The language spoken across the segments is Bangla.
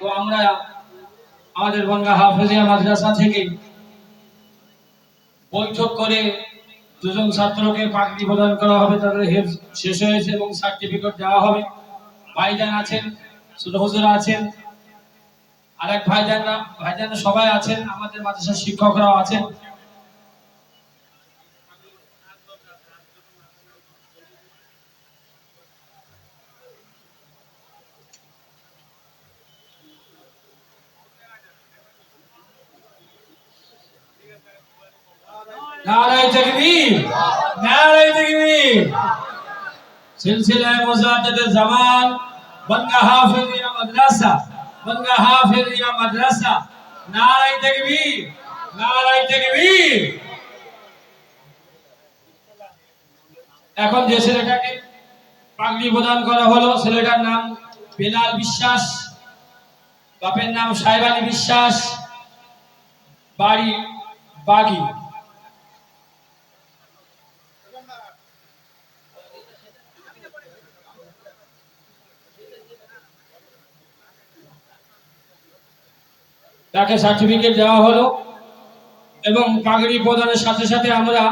তো আমরা আমাদের বনগা হাফেজিয়া মাদ্রাসা থেকে বৈঠক করে দুজন ছাত্রকে পাগড়ি প্রদান করা হবে, তাদের হেফ শেষ হয়েছে এবং সার্টিফিকেট দেওয়া হবে। ভাইজান আছেন, ছোট হুজুর আছেন আর এক ভাইজানরা ভাইজান সবাই আছেন, আমাদের মাদ্রাসার শিক্ষকরাও আছেন। নারায় নারায় সিলসিলায় জামান মাদ্রাসা মাদ্রাসা, নারায় নারায় এখন যে ছেলেটাকে পাগড়ি প্রদান করা হলো, ছেলেটার নাম বেলাল বিশ্বাস, বাপের নাম সাহেব বিশ্বাস, বাড়ি বাগি। তাকে সার্টিফিকেট দেওয়া হলো এবং পাগড়ি প্রদানের সাথে সাথে আমরা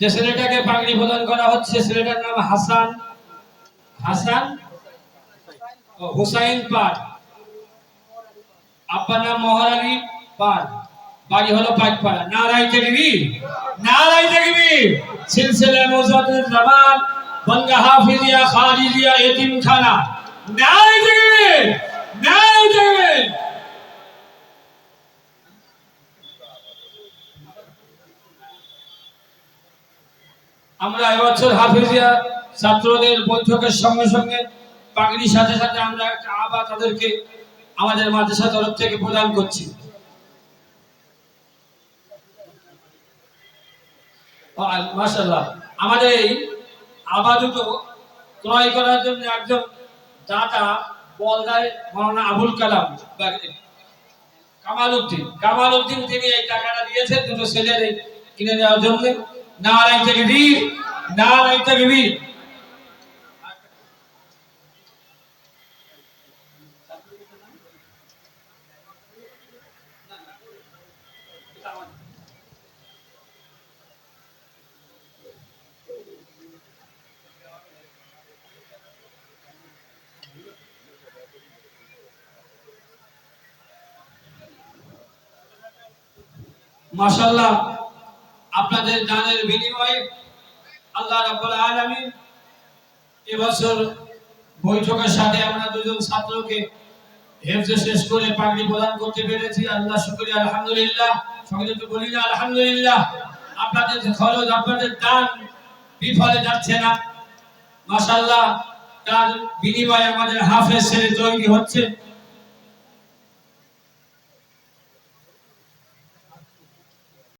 যে ছেলেটাকে পাগড়ি প্রদান করা হচ্ছে ছেলেটার নাম হাসান। হাসান? হুসাইন পার আব্বার নাম মোহর আলী পার বাড়ি হলো পাঁচপাড়া নারাই তেগবীর নারাই তেগবীর সিলসিলা মুজাদ্দিদ জামান বনগা হাফিজিয়া, খালিজিয়া, এতিমখানা। নারাই তেগবীর নারাই তেগবীর আমরা এবছর হাফিজিয়া ছাত্রদের বৈঠকের সঙ্গে সঙ্গে পাগড়ির সাথে সাথে আমরা একটা আবার তাদেরকে আমাদের মাদ্রাসা তরফ থেকে প্রদান করছি। মাসাল্লাহ আমাদের এই আবা দুটো ক্রয় করার জন্য একজন দাতা বলদায় মৌলানা আবুল কালাম কামাল উদ্দিন তিনি এই টাকাটা দিয়েছেন দুটো ছেলের কিনে দেওয়ার জন্য। না থেকে বীর না থেকে বীর। আপনাদের দানের বিনিময়ে আল্লাহ রাব্বুল আলামিন এবছর বৈঠকের সাথে আমরা দুজন ছাত্রকে হেফজে শেষ করে পাগড়ি প্রদান করতে পেরেছি। আল্লাহ শুকরিয়া, আলহামদুলিল্লাহ। একটু বলি না, আলহামদুলিল্লাহ। আপনাদের খরচ, আপনাদের দান বিফলে যাচ্ছে না। মাশাল্লাহ তার বিনিময়ে আমাদের হাফেজ ছেলে তৈরি হচ্ছে।